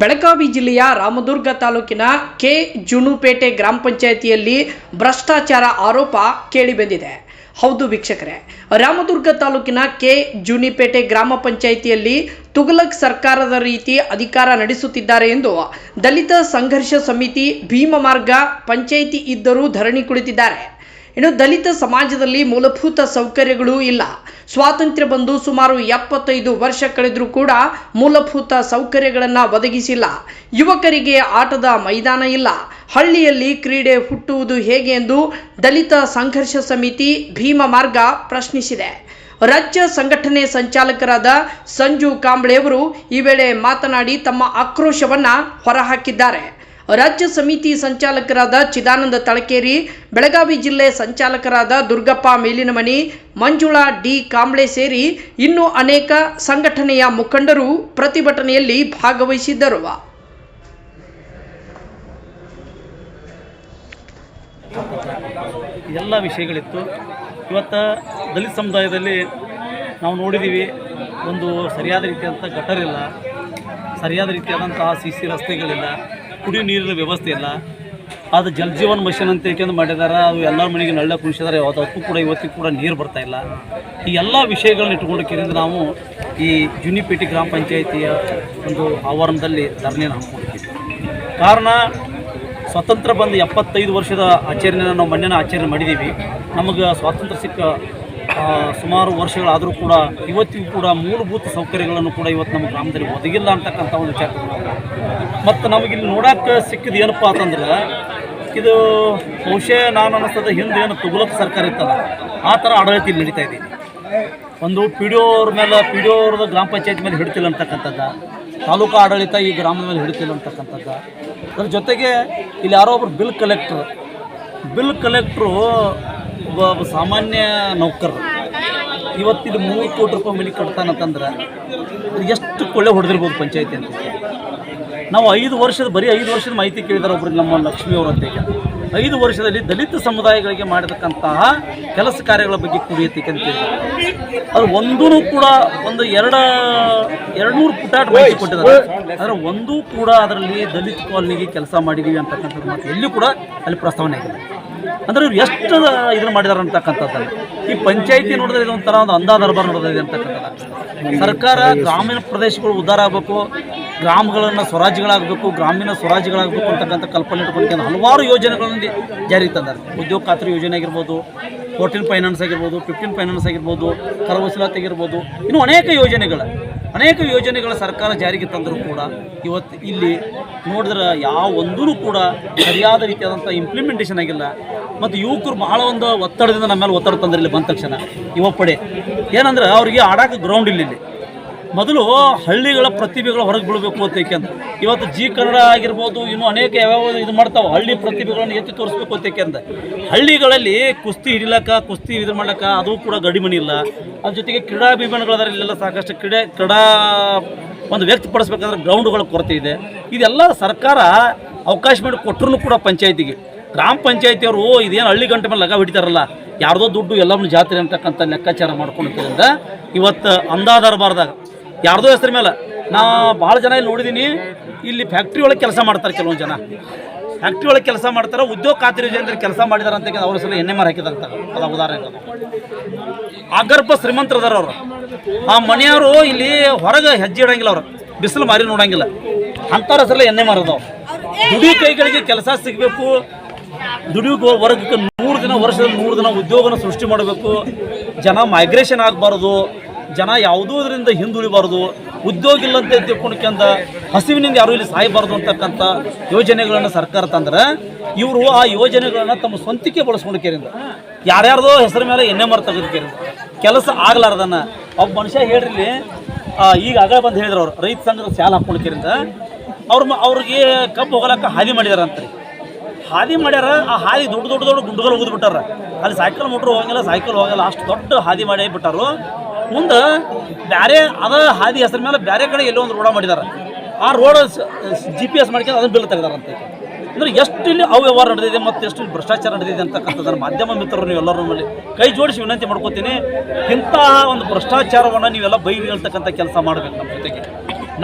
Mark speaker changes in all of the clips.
Speaker 1: ಬೆಳಗಾವಿ ಜಿಲ್ಲೆಯ ರಾಮದುರ್ಗ ತಾಲೂಕಿನ ಕೆ ಜುನುಪೇಟೆ ಗ್ರಾಮ ಪಂಚಾಯಿತಿಯಲ್ಲಿ ಭ್ರಷ್ಟಾಚಾರ ಆರೋಪ ಕೇಳಿಬಂದಿದೆ ಹೌದು ವೀಕ್ಷಕರೇ, ರಾಮದುರ್ಗ ತಾಲೂಕಿನ ಕೆ ಜುನಿಪೇಟೆ ಗ್ರಾಮ ಪಂಚಾಯಿತಿಯಲ್ಲಿ ತುಗಲಕ್ ಸರ್ಕಾರದ ರೀತಿ ಅಧಿಕಾರ ನಡೆಸುತ್ತಿದ್ದಾರೆ ಎಂದು ದಲಿತ ಸಂಘರ್ಷ ಸಮಿತಿ ಭೀಮ ಮಾರ್ಗ ಪಂಚಾಯಿತಿ ಇದ್ದರೂ ಧರಣಿ ಕುಳಿತಿದ್ದಾರೆ. ಇನ್ನು ದಲಿತ ಸಮಾಜದಲ್ಲಿ ಮೂಲಭೂತ ಸೌಕರ್ಯಗಳು ಇಲ್ಲ. ಸ್ವಾತಂತ್ರ್ಯ ಬಂದು ಸುಮಾರು ಎಪ್ಪತ್ತೈದು ವರ್ಷ ಕಳೆದರೂ ಕೂಡ ಮೂಲಭೂತ ಸೌಕರ್ಯಗಳನ್ನು ಒದಗಿಸಿಲ್ಲ. ಯುವಕರಿಗೆ ಆಟದ ಮೈದಾನ ಇಲ್ಲ. ಹಳ್ಳಿಯಲ್ಲಿ ಕ್ರೀಡೆ ಹುಟ್ಟುವುದು ಹೇಗೆ ಎಂದು ದಲಿತ ಸಂಘರ್ಷ ಸಮಿತಿ ಭೀಮ ಮಾರ್ಗ ಪ್ರಶ್ನಿಸಿದೆ. ರಾಜ್ಯ ಸಂಘಟನೆ ಸಂಚಾಲಕರಾದ ಸಂಜು ಕಾಂಬ್ಳೆಯವರು ಈ ವೇಳೆ ಮಾತನಾಡಿ ತಮ್ಮ ಆಕ್ರೋಶವನ್ನು ಹೊರಹಾಕಿದ್ದಾರೆ. ರಾಜ್ಯ ಸಮಿತಿ ಸಂಚಾಲಕರಾದ ಚಿದಾನಂದ ತಳಕೇರಿ, ಬೆಳಗಾವಿ ಜಿಲ್ಲೆ ಸಂಚಾಲಕರಾದ ದುರ್ಗಪ್ಪ ಮೇಲಿನಮನಿ, ಮಂಜುಳಾ ಡಿ ಕಾಂಬ್ಳೆ ಸೇರಿ ಇನ್ನೂ ಅನೇಕ ಸಂಘಟನೆಯ ಮುಖಂಡರು ಪ್ರತಿಭಟನೆಯಲ್ಲಿ ಭಾಗವಹಿಸಿದ್ದರು.
Speaker 2: ಎಲ್ಲ ವಿಷಯಗಳಿತ್ತು. ಇವತ್ತು ದಲಿತ ಸಮುದಾಯದಲ್ಲಿ ನಾವು ನೋಡಿದ್ದೀವಿ, ಒಂದು ಸರಿಯಾದ ರೀತಿಯಾದಂಥ ಗಟರಿಲ್ಲ, ಸರಿಯಾದ ರೀತಿಯಾದಂಥ ಸಿ ಸಿ ರಸ್ತೆಗಳಿಲ್ಲ. ಕುಡಿಯೋ ನೀರಿನ ವ್ಯವಸ್ಥೆ ಇಲ್ಲ. ಅದು ಜಲ್ ಜೀವನ್ ಮಿಷನ್ ಅಂತ ಏಕೆಂದು ಮಾಡಿದ್ದಾರೆ ಅದು ಎಲ್ಲ ಮನೆಗೆ ನಳ್ಳ ಕುಣಿಸಿದ್ದಾರೆ ಅದಕ್ಕೂ ಕೂಡ ಇವತ್ತಿಗೂ ಕೂಡ ನೀರು ಬರ್ತಾ ಇಲ್ಲ. ಈ ಎಲ್ಲ ವಿಷಯಗಳನ್ನ ಇಟ್ಕೊಂಡಕ್ಕಿಂತ ನಾವು ಈ ಜುನಿಪೇಟೆ ಗ್ರಾಮ ಪಂಚಾಯಿತಿಯ ಒಂದು ಆವರಣದಲ್ಲಿ ಧರಣಿಯನ್ನು ಹಾಕ್ಕೊಂಡಿದ್ದೀವಿ ಕಾರಣ ಸ್ವಾತಂತ್ರ್ಯ ಬಂದು ಎಪ್ಪತ್ತೈದು ವರ್ಷದ ಆಚರಣೆನ ನಾವು ಮಣ್ಣಿನ ಆಚರಣೆ ಮಾಡಿದ್ದೀವಿ ನಮಗೆ ಸ್ವಾತಂತ್ರ್ಯ ಸಿಕ್ಕ ಸುಮಾರು ವರ್ಷಗಳಾದರೂ ಕೂಡ ಇವತ್ತಿಗೂ ಕೂಡ ಮೂಲಭೂತ ಸೌಕರ್ಯಗಳನ್ನು ಕೂಡ ಇವತ್ತು ನಮ್ಮ ಗ್ರಾಮದಲ್ಲಿ ಒದಗಿಲ್ಲ ಅಂತಕ್ಕಂಥ ಒಂದು ವಿಚಾರ ಮತ್ತು ನಮಗಿಲ್ಲಿ ನೋಡಕ್ಕೆ ಸಿಕ್ಕಿದ್ದು ಏನಪ್ಪ ಅಂತಂದ್ರೆ, ಇದು ಬಹುಶಃ ನಾನು ಅನ್ನಿಸ್ತದೆ ಹಿಂದೆ ಏನು ತುಗುಲಕ್ ಸರ್ಕಾರ ಇತ್ತಲ್ಲ, ಆ ಥರ ಆಡಳಿತ ಇಲ್ಲಿ ನಡೀತಾ ಇದ್ದೀನಿ ಒಂದು ಪಿ ಡಿ ಅವ್ರ ಮೇಲೆ ಪಿ ಡಿ ಅವ್ರದ ಗ್ರಾಮ ಪಂಚಾಯತ್ ಮೇಲೆ ಹಿಡ್ತಿಲ್ಲ ಅಂತಕ್ಕಂಥದ್ದು, ತಾಲೂಕು ಆಡಳಿತ ಈ ಗ್ರಾಮದ ಮೇಲೆ ಹಿಡಿತಿಲ್ಲ ಅಂತಕ್ಕಂಥದ್ದು. ಅದ್ರ ಜೊತೆಗೆ ಇಲ್ಲಿ ಯಾರೋ ಒಬ್ರು ಬಿಲ್ ಕಲೆಕ್ಟ್ರು ಬಿಲ್ ಕಲೆಕ್ಟ್ರು ಒಬ್ಬ ಸಾಮಾನ್ಯ ನೌಕರರು ಇವತ್ತಿದು ಮೂರು ಕೋಟಿ ರೂಪಾಯಿ ಮನೆ ಕಟ್ತಾನಂತಂದ್ರೆ ಎಷ್ಟು ಕೊಳ್ಳೆ ಹೊಡೆದಿರ್ಬೋದು ಪಂಚಾಯತಿ ಅಂತ ನಾವು ಐದು ವರ್ಷದ, ಬರೀ ಐದು ವರ್ಷದ ಮಾಹಿತಿ ಕೇಳಿದಾರೆ ಒಬ್ರು ನಮ್ಮ ಲಕ್ಷ್ಮಿ ಈಗ. ಐದು ವರ್ಷದಲ್ಲಿ ದಲಿತ ಸಮುದಾಯಗಳಿಗೆ ಮಾಡಿರ್ತಕ್ಕಂತಹ ಕೆಲಸ ಕಾರ್ಯಗಳ ಬಗ್ಗೆ ಕುಡಿಯತ್ತಿಕ್ಕೆ ಅಂತ. ಅದು ಒಂದೂ ಕೂಡ ಒಂದು ಎರಡ ಎರಡು ನೂರು ಪುಟಾಟ್ ಮಾಹಿತಿ ಕೊಟ್ಟಿದ್ದಾರೆ ಆದರೆ ಒಂದೂ ಕೂಡ ಅದರಲ್ಲಿ ದಲಿತ ಕಾಲನಿಗೆ ಕೆಲಸ ಮಾಡಿದ್ದೀವಿ ಅಂತಕ್ಕಂಥದ್ದು ಮಾತು ಎಲ್ಲಿಯೂ ಕೂಡ ಅಲ್ಲಿ ಪ್ರಸ್ತಾವನೆ ಆಗಿದೆ ಅಂದ್ರೆ ಇವ್ರು ಎಷ್ಟು ಇದನ್ನ ಮಾಡಿದಾರೆ ಅಂತಕ್ಕಂಥದ್ದನ್ನು ಈ ಪಂಚಾಯಿತಿ ನೋಡಿದ್ರೆ ಇದೊಂಥರ ಒಂದು ಅಂದಾ ದರ್ಬಾರ್ ನಡೆದಿದೆ ಅಂತಕ್ಕಂಥದ್ದು ಸರ್ಕಾರ ಗ್ರಾಮೀಣ ಪ್ರದೇಶಗಳು ಉದ್ಧಾರ ಆಗಬೇಕು, ಗ್ರಾಮಗಳನ್ನು ಸ್ವರಾಜ್ಯಗಳಾಗಬೇಕು, ಗ್ರಾಮೀಣ ಸ್ವರಾಜ್ಯಗಳಾಗಬೇಕು ಅಂತಕ್ಕಂಥ ಕಲ್ಪನೆ ಇಟ್ಕೊಂಡು ಹಲವಾರು ಯೋಜನೆಗಳನ್ನು ಜಾರಿಗೆ ತಂದಾರೆ. ಉದ್ಯೋಗ ಖಾತ್ರಿ ಯೋಜನೆ ಆಗಿರ್ಬೋದು, ಫೋರ್ಟೀನ್ ಫೈನಾನ್ಸ್ ಆಗಿರ್ಬೋದು, ಫಿಫ್ಟೀನ್ ಫೈನಾನ್ಸ್ ಆಗಿರ್ಬೋದು ಕರವಸಲಾತಿ ಆಗಿರ್ಬೋದು ಇನ್ನೂ ಅನೇಕ ಯೋಜನೆಗಳು. ಅನೇಕ ಯೋಜನೆಗಳ ಸರ್ಕಾರ ಜಾರಿಗೆ ತಂದರೂ ಕೂಡ ಇವತ್ತು ಇಲ್ಲಿ ನೋಡಿದ್ರೆ ಯಾವ ಒಂದೂ ಕೂಡ ಸರಿಯಾದ ರೀತಿಯಾದಂಥ ಇಂಪ್ಲಿಮೆಂಟೇಷನ್ ಆಗಿಲ್ಲ. ಮತ್ತು ಯುವಕರು ಬಹಳ ಒಂದು ಒತ್ತಡದಿಂದ ನಮ್ಮ ಮೇಲೆ ಒತ್ತಡ ತಂದ್ರೆ ಇಲ್ಲಿ ಬಂದ ತಕ್ಷಣ. ಯುವ ಪಡೆ ಏನಂದ್ರೆ ಅವರಿಗೆ ಆಡೋಕೆ ಗ್ರೌಂಡ್ ಇಲ್ಲ ಇಲ್ಲಿ. ಮೊದಲು ಹಳ್ಳಿಗಳ ಪ್ರತಿಭೆಗಳು ಹೊರಗೆ ಬೀಳಬೇಕು ಅಂತ ಇವತ್ತು ಜಿ ಕನ್ನಡ ಆಗಿರ್ಬೋದು, ಇನ್ನೂ ಅನೇಕ ಯಾವ್ಯಾವ ಇದು ಮಾಡ್ತಾವೆ, ಹಳ್ಳಿ ಪ್ರತಿಭೆಗಳನ್ನು ಎತ್ತಿ ತೋರಿಸ್ಬೇಕು ಅಂತ ಹಳ್ಳಿಗಳಲ್ಲಿ ಕುಸ್ತಿ ಹಿಡಿಲಕ್ಕ, ಕುಸ್ತಿ ಇದು ಮಾಡಕ್ಕ ಅದು ಕೂಡ ಗಡಿಮಣಿ ಇಲ್ಲ. ಅದ್ರ ಜೊತೆಗೆ ಕ್ರೀಡಾಭಿಮಾನಿಗಳದಾರ ಇಲ್ಲೆಲ್ಲ ಸಾಕಷ್ಟು ಕ್ರೀಡೆ, ಕ್ರೀಡಾ ಒಂದು ವ್ಯಕ್ತಪಡಿಸ್ಬೇಕಂದ್ರೆ ಗ್ರೌಂಡ್ಗಳ ಕೊರತೆ ಇದೆ. ಇದೆಲ್ಲ ಸರ್ಕಾರ ಅವಕಾಶ ಮಾಡಿ ಕೊಟ್ಟರು ಕೂಡ ಪಂಚಾಯತಿಗೆ. ಗ್ರಾಮ ಪಂಚಾಯತಿಯವರು ಇದೇನು ಹಳ್ಳಿ ಗಂಟೆ ಮೇಲೆ ಲಗ ಹಿಡಿತಾರಲ್ಲ ಯಾರ್ದೋ ದುಡ್ಡು ಎಲ್ಲವನ್ನು ಜಾತ್ರೆ ಅಂತಕ್ಕಂಥ ಲೆಕ್ಕಾಚಾರ ಮಾಡ್ಕೊಂಡಿದ್ದರಿಂದ ಇವತ್ತು ಅಂದಾದರಬಾರ್ದಾಗ ಯಾರ್ದೋ ಹೆಸರು ಮೇಲೆ. ನಾ ಭಾಳ ಜನ ಇಲ್ಲಿ ನೋಡಿದ್ದೀನಿ ಇಲ್ಲಿ ಫ್ಯಾಕ್ಟ್ರಿ ಒಳಗೆ ಕೆಲಸ ಮಾಡ್ತಾರೆ ಕೆಲವೊಂದು ಜನ. ಫ್ಯಾಕ್ಟ್ರಿ ಒಳಗೆ ಕೆಲಸ ಮಾಡ್ತಾರೆ, ಉದ್ಯೋಗ ಖಾತ್ರಿ ಯೋಜನೆ ಕೆಲಸ ಮಾಡಿದಾರೆ ಅಂತ ಅವ್ರ ಸಲ ಎಣ್ಣೆ ಮಾರು ಹಾಕಿದಾರೆ ಅದ ಉದಾಹರಣೆ. ಆಗರ್ಭ ಶ್ರೀಮಂತರದಾರ ಅವರು. ಆ ಮನೆಯವರು ಇಲ್ಲಿ ಹೊರಗೆ ಹೆಜ್ಜೆ ಇಡಂಗಿಲ್ಲ ಅವರು. ಬಿಸಿಲು ಮಾರಿ ನೋಡಂಗಿಲ್ಲ. ಅಂಥವ್ರ ಸಲ ಎಣ್ಣೆ ಮಾರದವು ದುಡಿ ಕೈಗಳಿಗೆ ಕೆಲಸ ಸಿಗಬೇಕು. ದುಡಿಯು ವರ್ಗಕ್ಕೆ ನೂರು ದಿನ, ವರ್ಷದಲ್ಲಿ ನೂರು ದಿನ ಉದ್ಯೋಗನ ಸೃಷ್ಟಿ ಮಾಡಬೇಕು. ಜನ ಮೈಗ್ರೇಷನ್ ಆಗಬಾರ್ದು. ಜನ ಯಾವುದೋದ್ರಿಂದ ಹಿಂದುಳಿಬಾರ್ದು, ಉದ್ಯೋಗ ಇಲ್ಲ ಅಂತ ತಿಳ್ಕೊಂಡ್ಕಂದ ಹಸಿವಿನಿಂದ ಯಾರು ಇಲ್ಲಿ ಸಾಯಬಾರ್ದು ಅಂತಕ್ಕಂಥ ಯೋಜನೆಗಳನ್ನು ಸರ್ಕಾರ ತಂದ್ರೆ ಇವರು ಆ ಯೋಜನೆಗಳನ್ನು ತಮ್ಮ ಸ್ವಂತಕ್ಕೆ ಬಳಸ್ಕೊಂಡ್ಕೇರಿಂದ. ಯಾರ್ಯಾರ್ದೋ ಹೆಸರು ಮೇಲೆ ಎಣ್ಣೆ ಮರ ತೆಗೆದುಕೇರಿಂದ. ಕೆಲಸ ಆಗ್ಲಾರ್ದನ್ನ ಒಬ್ಬ ಮನುಷ್ಯ ಹೇಳ್ರಿ ಈಗ ಆಗ ಬಂದು ಹೇಳಿದ್ರು ಅವ್ರು, ರೈತ ಸಂಘದ ಸಾಲ ಹಾಕ್ಕೊಂಡ್ಕೇರಿಂದ. ಅವ್ರ ಅವ್ರಿಗೆ ಕಬ್ಬು ಹೋಗಲಕ್ಕ ಹಾದಿ ಮಾಡಿದಾರಂತ್ರಿ ಹಾದಿ ಮಾಡ್ಯಾರ, ಆ ಹಾದಿ ದೊಡ್ಡ ದೊಡ್ಡ ದೊಡ್ಡ ಗುಂಡುಗಳು ಹೋಗಿದ್ ಅಲ್ಲಿ ಸೈಕಲ್ ಮೋಟ್ರ್ ಹೋಗಂಗಿಲ್ಲ, ಸೈಕಲ್ ಹೋಗಲ್ಲ ಅಷ್ಟು ದೊಡ್ಡ ಹಾದಿ ಮಾಡಿ ಬಿಟ್ಟಾರು. ಮುಂದೆ ಬೇರೆ ಅದ ಹಾದಿ ಹೆಸರು ಮೇಲೆ ಬೇರೆ ಕಡೆ ಎಲ್ಲೋ ಒಂದು ರೋಡ ಮಾಡಿದ್ದಾರೆ ಆ ರೋಡ್ ಜಿ ಪಿ ಎಸ್ ಮಾಡ್ಕೊಂಡು ಅದನ್ನ ಬಿಲ್ ತೆಗೆದಾರಂತೆ ಅಂದರೆ ಎಷ್ಟು ಇಲ್ಲಿ ಅವ್ಯವಹಾರ ನಡೆದಿದೆ ಮತ್ತು ಎಷ್ಟು ಇಲ್ಲಿ ಭ್ರಷ್ಟಾಚಾರ ನಡೆದಿದೆ ಅಂತಕ್ಕಂಥದ್ದು ಮಾಧ್ಯಮ ಮಿತ್ರರು ನೀವೆಲ್ಲರೂ ನಮ್ಮಲ್ಲಿ ಕೈ ಜೋಡಿಸಿ ವಿನಂತಿ ಮಾಡ್ಕೋತೀನಿ ಇಂತಹ ಒಂದು ಭ್ರಷ್ಟಾಚಾರವನ್ನು ನೀವೆಲ್ಲ ಬೈ ಅಂತಕ್ಕಂಥ ಕೆಲಸ ಮಾಡಬೇಕು ನಮ್ಮ ಜೊತೆಗೆ.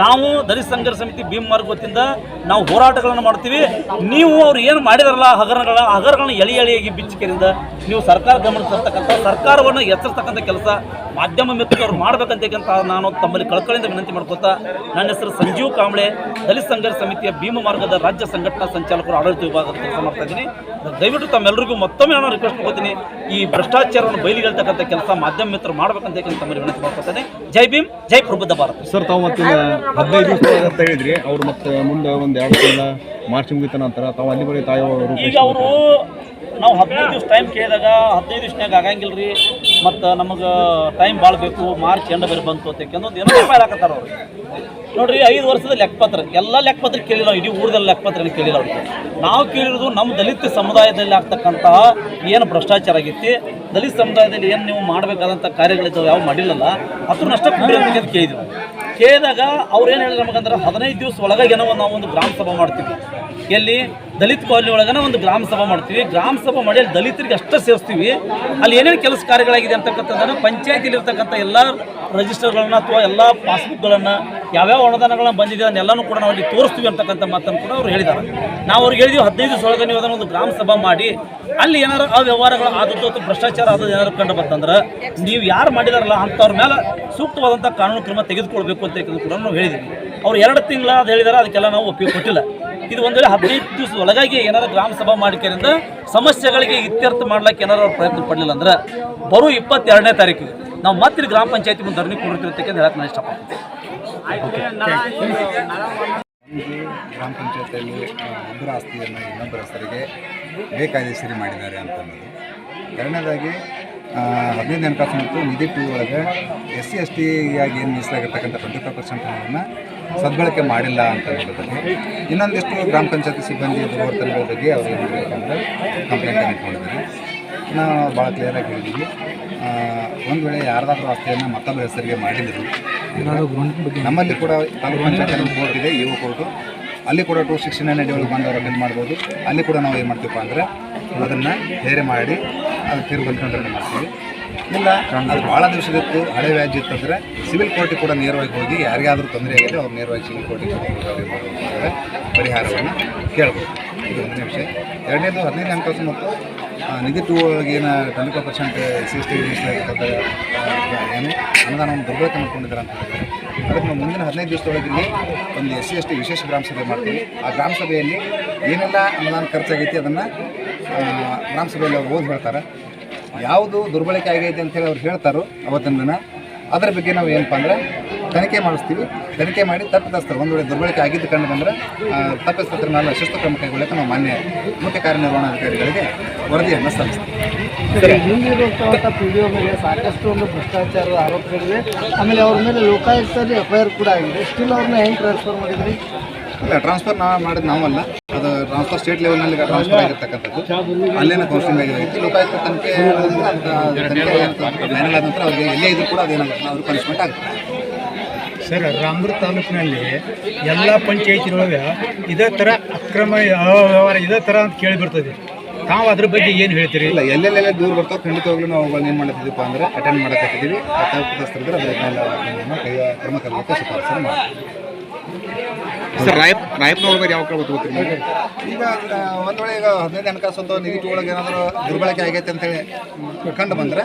Speaker 2: ನಾವು ದಲಿತ ಸಂಘರ್ಷ ಸಮಿತಿ ಭೀಮ್ ಮಾರ್ಗ ಗೊತ್ತಿಂದ ನಾವು ಹೋರಾಟಗಳನ್ನು ಮಾಡ್ತೀವಿ. ನೀವು ಅವ್ರು ಏನು ಮಾಡಿದಾರಲ್ಲ ಹಗರಣಗಳ ಹಗರಣಗಳನ್ನ ಎಳಿ ಎಳಿಯಾಗಿ ಬಿಚ್ಚಿಕೆರಿಂದ ನೀವು ಸರ್ಕಾರ ಗಮನಿಸ್ತಕ್ಕಂಥ ತರ್ತಕ್ಕಂಥ ಸರ್ಕಾರವನ್ನು ಎಚ್ಚರಿಸ್ತಕ್ಕಂಥ ಕೆಲಸ ಮಾಧ್ಯಮ ಮಿತ್ರರು ಮಾಡಬೇಕಂತ ನಾನು ತಮ್ಮಲ್ಲಿ ಕಳಕಳಿಯಿಂದ ವಿನಂತಿ ಮಾಡ್ಕೋತಾ ನನ್ನ ಹೆಸರು ಸಂಜೀವ್ ಕಾಂಬ್ಳೆ ದಲಿತ ಸಂಘರ್ಷ ಸಮಿತಿಯ ಭೀಮ ಮಾರ್ಗದ ರಾಜ್ಯ ಸಂಘಟನಾ ಸಂಚಾಲಕರು ಆಡಳಿತ ವಿಭಾಗದ ಕೆಲಸ ಮಾಡ್ತಾ ಇದ್ದೀನಿ. ದಯವಿಟ್ಟು ತಮ್ಮೆಲ್ಲರಿಗೂ ಮತ್ತೊಮ್ಮೆ ನಾನು ರಿಕ್ವೆಸ್ಟ್ ಮಾಡ್ಕೋತೀನಿ ಈ ಭ್ರಷ್ಟಾಚಾರವನ್ನು ಬಯಲಿಗೆಳ್ತಕ್ಕಂಥ ಕೆಲಸ ಮಾಧ್ಯಮ ಮಿತ್ರರು ಮಾಡ್ಬೇಕಂತ ತಮ್ಮಲ್ಲಿ ವಿನಂತಿ ಮಾಡ್ಕೊತೇನೆ ಜೈ ಭೀಮ್ ಜೈ ಪ್ರಬುದ್ಧ ಭಾರತ.
Speaker 3: ಸರ್ ತಾವು ಮತ್ತೆ ಹದಿನೈದು ಅಂತ ಹೇಳಿದ್ರಿ ಅವ್ರು ಮತ್ತೆ ಮುಂದೆ ಒಂದು ಎರಡು ತಿಂಗಳ ಮಾರ್ಚ್ ಮುಗಿತ ನಂತರ ತಾವು ಅಲ್ಲಿ ಬರೀ ತಾಯಿ
Speaker 2: ಈಗ ಅವರು ನಾವು ಹದಿನೈದು ದಿವಸ ಟೈಮ್ ಕೇಳಿದಾಗ ಹದಿನೈದು ದಿವಸನಾಗ ಆಗಂಗಿಲ್ಲ ರೀ ಮತ್ತು ನಮಗೆ ಟೈಮ್ ಭಾಳ ಬೇಕು ಮಾರ್ಚ್ ಎಂಡ ಬೇರೆ ಬಂತು ಅಂತ ಒಂದು ಏನೋ ರೂಪಾಯಿ ಹಾಕತ್ತಾರ ಅವ್ರು. ನೋಡ್ರಿ, ಐದು ವರ್ಷದ ಲೆಕ್ಕಪತ್ರ ಎಲ್ಲ ಲೆಕ್ಕಪತ್ರ ಕೇಳಿಲ್ಲ ಇಡೀ ಊರದಲ್ಲಿ ಲೆಕ್ಕಪತ್ರ ಕೇಳಿಲ್ಲ ಅವ್ರಿಗೆ ನಾವು ಕೇಳಿರೋದು ನಮ್ಮ ದಲಿತ ಸಮುದಾಯದಲ್ಲಿ ಆಗ್ತಕ್ಕಂತಹ ಏನು ಭ್ರಷ್ಟಾಚಾರ ಆಗೈತಿ, ದಲಿತ ಸಮುದಾಯದಲ್ಲಿ ಏನು ನೀವು ಮಾಡಬೇಕಾದಂಥ ಕಾರ್ಯಗಳಿದ್ದಾವೆ, ಯಾವ ಮಾಡಿಲ್ಲಲ್ಲ, ಅದ್ರ ನಷ್ಟ ಕೇಳಿದ್ವಿ. ಕೇಳಿದಾಗ ಅವ್ರು ಏನು ಹೇಳಿದ್ರು ನಮಗಂದ್ರೆ ಹದಿನೈದು ದಿವಸ ಒಳಗಾಗಿ ಏನೋ ನಾವು ಒಂದು ಗ್ರಾಮ ಸಭಾ ಮಾಡ್ತೀವಿ. ಎಲ್ಲಿ? ದಲಿತ ಕಾಲೋನಿ ಒಳಗನ ಒಂದು ಗ್ರಾಮ ಸಭಾ ಮಾಡ್ತೀವಿ. ಗ್ರಾಮ ಸಭಾ ಮಾಡಿ ಅಲ್ಲಿ ದಲಿತರಿಗೆ ಅಷ್ಟೇ ಸೇರಿಸ್ತೀವಿ. ಅಲ್ಲಿ ಏನೇನು ಕೆಲಸ ಕಾರ್ಯಗಳಾಗಿದೆ ಅಂತಕ್ಕಂಥದ್ದನ್ನು ಪಂಚಾಯತಿಲಿರ್ತಕ್ಕಂಥ ಎಲ್ಲ ರಿಜಿಸ್ಟರ್ಗಳನ್ನ ಅಥವಾ ಎಲ್ಲ ಪಾಸ್ಬುಕ್ಗಳನ್ನು ಯಾವ್ಯಾವ ಅನುದಾನಗಳನ್ನ ಬಂದಿದೆ ಅದನ್ನೆಲ್ಲನೂ ಕೂಡ ನಾವು ಅಲ್ಲಿ ತೋರಿಸ್ತೀವಿ ಅಂತಕ್ಕಂಥ ಮಾತನ್ನು ಕೂಡ ಅವ್ರು ಹೇಳಿದ್ದಾರೆ ನಾವು ಅವ್ರಿಗೆ ಹೇಳಿದ್ವಿ ಹದಿನೈದು ದಿವಸ ಒಳಗೆ ನೀವು ಅದನ್ನು ಒಂದು ಗ್ರಾಮ ಸಭಾ ಮಾಡಿ ಅಲ್ಲಿ ಏನಾರು ಆ ವ್ಯವಹಾರಗಳು ಆದದ್ದು ಅಥವಾ ಭ್ರಷ್ಟಾಚಾರ ಆದದ್ದು ಏನಾದ್ರು ಕಂಡು ಬಂತಂದ್ರೆ ನೀವು ಯಾರು ಮಾಡಿದಾರಲ್ಲ ಅಂಥವ್ರ ಮೇಲೆ ಸೂಕ್ತವಾದಂಥ ಕಾನೂನು ಕ್ರಮ ತೆಗೆದುಕೊಳ್ಬೇಕು ಅಂತ ಹೇಳಿ ಕೂಡ ನಾವು ಹೇಳಿದ್ವಿ. ಅವ್ರು ಎರಡು ತಿಂಗಳ ಅದು ಹೇಳಿದಾರೆ, ಅದಕ್ಕೆಲ್ಲ ನಾವು ಒಪ್ಪಿಗೆ ಕೊಟ್ಟಿಲ್ಲ. ಇದು ಒಂದು ವೇಳೆ ಹದಿನೈದು ದಿವಸ ಒಳಗಾಗಿ ಏನಾರ ಗ್ರಾಮ ಸಭಾ ಮಾಡಿಕೆರಿಂದ ಸಮಸ್ಯೆಗಳಿಗೆ ಇತ್ಯರ್ಥ ಮಾಡ್ಲಿಕ್ಕೆ ಏನಾರು ಅವ್ರು ಪ್ರಯತ್ನ ಪಡಲಿಲ್ಲ ಅಂದ್ರೆ ಬರೋ ಇಪ್ಪತ್ತೆರಡನೇ ತಾರೀಕಿಗೆ ನಾವು ಮತ್ತೆ ಗ್ರಾಮ ಪಂಚಾಯತಿ ಮುಂದೆ ಧರಣಿ ಅಂತ ಹೇಳಕ್ಕೆ ನಾನು ಇಷ್ಟಪಡ್ತೀನಿ.
Speaker 4: ಗ್ರಾಮ ಪಂಚಾಯತಿಯಲ್ಲಿ ಒಬ್ಬರ ಆಸ್ತಿಯನ್ನು ಇನ್ನೊಬ್ಬರ ಹೆಸರಿಗೆ ಬೇಕಾಯ್ದೆಸರಿ ಮಾಡಿದ್ದಾರೆ ಅಂತ ಎರಡನೇದಾಗಿ ಹದಿನೈದು ಹಣಕಾಸು ಮತ್ತು ನಿಧಿ ಟೂ ಒಳಗೆ ಎಸ್ ಸಿ ಎಸ್ ಟಿಯಾಗಿ ಏನು ಮೀಸಲಾಗಿರ್ತಕ್ಕಂಥ ಟ್ವೆಂಟಿ ಫೈವ್ ಪರ್ಸೆಂಟ್ ಹಣವನ್ನು ಸದ್ಬಳಕೆ ಮಾಡಿಲ್ಲ ಅಂತ ಹೇಳಿದ್ರೆ ಇನ್ನೊಂದಿಷ್ಟು ಗ್ರಾಮ ಪಂಚಾಯತಿ ಸಿಬ್ಬಂದಿ ದುರ್ವರ್ತನೆಗಳ ಬಗ್ಗೆ ಅವರು ಏನು ಮಾಡಬೇಕಂದ್ರೆ ಕಂಪ್ಲೇಂಟನ್ನು ಇಟ್ಕೊಂಡಿದ್ದಾರೆ. ನಾವು ಭಾಳ ಕ್ಲಿಯರಾಗಿ ಹೇಳಿದ್ದೀವಿ. ಒಂದು ವೇಳೆ ಯಾರ್ದಾದ್ರೂ ಆಸ್ತಿಯನ್ನು ಮತ್ತೊಬ್ಬ ಹೆಸರಿಗೆ ಮಾಡಿದ್ರು ನಮ್ಮಲ್ಲಿ ಕೂಡ ತಾಲೂಕು ಪಂಚಾಯತ್ ಕೋರ್ಟ್ ಇದೆ ಇವು ಕೋರ್ಟು ಅಲ್ಲಿ ಕೂಡ ಟೂ ಸಿಕ್ಸ್ಟಿ ನೈನ್ ಅಡಿ ಒಳಗೆ ಬಂದವರು ಅಟೆಂಡ್ ಮಾಡ್ಬೋದು. ಅಲ್ಲಿ ಕೂಡ ನಾವು ಏನು ಮಾಡ್ತೀವಪ್ಪ ಅಂದರೆ ಅದನ್ನು ಹೇರೆ ಮಾಡಿ ಅದು ತೀರ್ಪು ಬಂದ್ಕೊಂಡ್ರೆ ಮಾಡ್ತೀವಿ ಇಲ್ಲ, ಅದು ಭಾಳ ದಿವಸದಿತ್ತು ಹಳೆ ವ್ಯಾಜ್ಯ ಇತ್ತಂದರೆ ಸಿವಿಲ್ ಕೋರ್ಟಿಗೆ ಕೂಡ ನೇರವಾಗಿ ಹೋಗಿ ಯಾರಿಗಾದರೂ ತೊಂದರೆ ಆಗಿದೆ ಅವ್ರು ನೇರವಾಗಿ ಸಿವಿಲ್ ಕೋರ್ಟಿಗೆ ಪರಿಹಾರವನ್ನು ಕೇಳ್ಬೋದು. ಇದು ಒಂದನೇ ವಿಷಯ ಎರಡನೇದು ಹದಿನೈದು ಹಣಕಾಸು ಮತ್ತು ನಿಧಿ ಒಳಗೆ ಏನು twenty five percent C S T ಏನು ಅನುದಾನವನ್ನು ದುರ್ಬಳಕೆ ಮಾಡ್ಕೊಂಡಿದ್ದಾರೆ ಅಂತ ಹೇಳಿದ್ರೆ ಅದಕ್ಕೆ ನಾವು ಮುಂದಿನ ಹದಿನೈದು ದಿವಸದೊಳಗೆ ಇಲ್ಲಿ ಒಂದು ಎಸ್ ಸಿ ಎಸ್ ಟಿ ವಿಶೇಷ ಗ್ರಾಮ ಸಭೆ ಮಾಡ್ತೀವಿ. ಆ ಗ್ರಾಮ ಸಭೆಯಲ್ಲಿ ಏನೆಲ್ಲ ಅನುದಾನ ಖರ್ಚಾಗೈತಿ ಅದನ್ನು ಗ್ರಾಮ ಸಭೆಯಲ್ಲಿ ಓದಿ ಹೇಳ್ತಾರೆ. ಯಾವುದು ದುರ್ಬಳಕೆ ಆಗೈತೆ ಅಂತೇಳಿ ಅವ್ರು ಹೇಳ್ತಾರೋ ಅವತ್ತಿನ ದಿನ ಅದರ ಬಗ್ಗೆ ನಾವು ಏನಪ್ಪ ಅಂದ್ರೆ ತನಿಖೆ ಮಾಡಿಸ್ತೀವಿ. ತನಿಖೆ ಮಾಡಿ ತಪ್ಪಿತಸ್ಥರು ಒಂದು ವೇಳೆ ದುರ್ಬಳಕೆ ಆಗಿದ್ದು ಕಂಡು ಬಂದರೆ ತಪ್ಪಿಸ್ತತ್ರ ಮೇಲೆ ಶಿಸ್ತು ಕ್ರಮ ಕೈಗೊಳ್ಳಕ್ಕೆ ನಾವು ಮಾನ್ಯ ಮುಖ್ಯ ಕಾರ್ಯನಿರ್ವಹಣಾಧಿಕಾರಿಗಳಿಗೆ ವರದಿಯನ್ನು ಸಲ್ಲಿಸ್ತೀವಿ.
Speaker 5: ಹಿಂದಿರುವಂತಹ ಪಿ ಡಿ ಒ ಮೇಲೆ ಸಾಕಷ್ಟು ಒಂದು ಭ್ರಷ್ಟಾಚಾರದ ಆರೋಪಗಳಿವೆ. ಆಮೇಲೆ ಅವ್ರ ಮೇಲೆ ಲೋಕಾಯುಕ್ತದಲ್ಲಿ ಎಫ್ ಐ ಆರ್ ಕೂಡ ಆಗಿದೆ. ಸ್ಟಿಲ್ ಅವ್ರನ್ನ ಹೆಂಗೆ ಟ್ರಾನ್ಸ್ಫರ್ ಮಾಡಿದ್ರಿ?
Speaker 4: ಇಲ್ಲ ಟ್ರಾನ್ಸ್ಫರ್ ನಾವು ಮಾಡಿದ್ದು ನಾವಲ್ಲ. ಅದು ಟ್ರಾನ್ಸ್ಫರ್ ಸ್ಟೇಟ್ ಲೆವೆಲ್ನಲ್ಲಿ ಟ್ರಾನ್ಸ್ಫರ್ ಆಗಿರ್ತಕ್ಕಂಥದ್ದು. ಅಲ್ಲೇನೋ ಕೌನ್ಸಿಲಿಂಗ್ ಆಗಿರುತ್ತೆ ಲೋಕಾಯುಕ್ತ ತನಿಖೆ ಫೈನಲ್ ಆದ ನಂತರ ಅವ್ರಿಗೆ ಎಲ್ಲೇ ಇದ್ರೂ ಕೂಡ ಅದೇನಾಗುತ್ತೆ ಅವ್ರಿಗೆ ಪನಿಷ್ಮೆಂಟ್ ಆಗುತ್ತೆ
Speaker 6: ಸರ್ ರಾಮದುರ್ಗ ತಾಲೂಕಿನಲ್ಲಿ ಎಲ್ಲ ಪಂಚಾಯತಿನೊಳಗೆ ಇದೇ ಥರ ಅಕ್ರಮ ವ್ಯವಹಾರ ಇದೇ ಥರ ಅಂತ ಕೇಳಿ ಬರ್ತದೆ. ನಾವು ಅದ್ರ ಬಗ್ಗೆ ಏನು ಹೇಳ್ತೀರಿ?
Speaker 4: ಇಲ್ಲ ಎಲ್ಲೆಲ್ಲೆಲ್ಲ ದೂರ ಬರ್ತಾವೆ. ಖಂಡಿತವಾಗ್ಲೂ ನಾವು ಅವುಗಳನ್ನ ಏನು ಮಾಡ್ತಿದ್ದೀವಿ ಅಂದ್ರೆ ಅಟೆಂಡ್ ಮಾಡಕತ್ತಿದ್ದೀವಿ. ಕೈ ಕ್ರಮ ಕೈಗೊಳ್ಳಕ್ಕೆ ಶಿಫಾರಸು ಮಾಡ್ತೀವಿ.
Speaker 3: ಸರ್ ರಾಯಪ್ ರಾಯಪ್ಪನವ್ರ ಯಾವ ಕ್ರಮ ತಗೋತೀರಿ?
Speaker 4: ಈಗ ಒಂದು ಒಂದ್ ವೇಳೆ ಈಗ ಹದಿನೈದು ಹಣಕಾಸು ಅಥವಾ ನಿಧಿ ಒಳಗೆ ಏನಾದರೂ ದುರ್ಬಳಕೆ ಆಗೈತೆ ಅಂತೇಳಿ ಕಂಡು ಬಂದ್ರೆ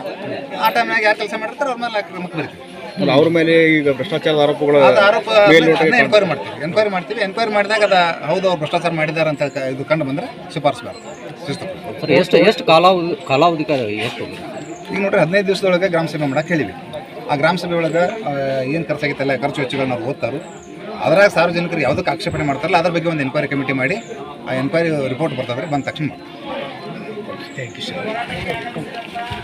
Speaker 4: ಆ ಟೈಮ್ನಾಗ ಯಾರು ಕೆಲಸ ಮಾಡಿರ್ತಾರೆ ಅವ್ರ ಮೇಲೆ ಕ್ರಮಕ್ಕೆ ಬರ್ತೀವಿ.
Speaker 3: ಅಲ್ಲ, ಅವ್ರ ಮೇಲೆ ಈಗ ಭ್ರಷ್ಟಾಚಾರದ ಆರೋಪಗಳು
Speaker 4: ಅದು ಆರೋಪ ಎನ್ಕ್ವೈರಿ ಮಾಡ್ತೀವಿ. ಎನ್ಕ್ವೈರಿ ಮಾಡ್ತೀವಿ. ಎನ್ಕ್ವೈರಿ ಮಾಡಿದಾಗ ಅದು ಹೌದು ಅವ್ರು ಭ್ರಷ್ಟಾಚಾರ ಮಾಡಿದ್ದಾರೆ ಅಂತ ಇದು ಕಂಡು ಬಂದ್ರೆ ಶಿಫಾರಸ್ಬಾರ್ದು ಶಿಸ್ತು
Speaker 7: ಎಷ್ಟು ಎಷ್ಟು ಕಾಲಾವಧಿ ಕಾಲಾವಧಿ ಎಷ್ಟು?
Speaker 4: ಈಗ ನೋಡ್ರಿ ಹದಿನೈದು ದಿವಸದೊಳಗೆ ಗ್ರಾಮ ಸಭೆ ಮಾಡಕ್ಕೆ ಹೇಳಿವಿ. ಆ ಗ್ರಾಮ ಸಭೆ ಒಳಗೆ ಏನು ಖರ್ಚಾಗಿತ್ತಲ್ಲ ಖರ್ಚು ವೆಚ್ಚಗಳನ್ನ ಅವ್ರು ಓದ್ತಾರೋ ಅದ್ರಾಗ ಸಾರ್ವಜನಿಕರು ಯಾವುದಕ್ಕೆ ಆಕ್ಷೇಪಣೆ ಮಾಡ್ತಾರಲ್ಲ, ಅದ್ರ ಬಗ್ಗೆ ಒಂದು ಎನ್ಕ್ವೈರಿ ಕಮಿಟಿ ಮಾಡಿ, ಆ ಎನ್ಕ್ವೈರಿ ರಿಪೋರ್ಟ್ ಬರ್ತದ್ರೆ ಬಂದ ತಕ್ಷಣ
Speaker 6: ಥ್ಯಾಂಕ್ ಯು ಸರ್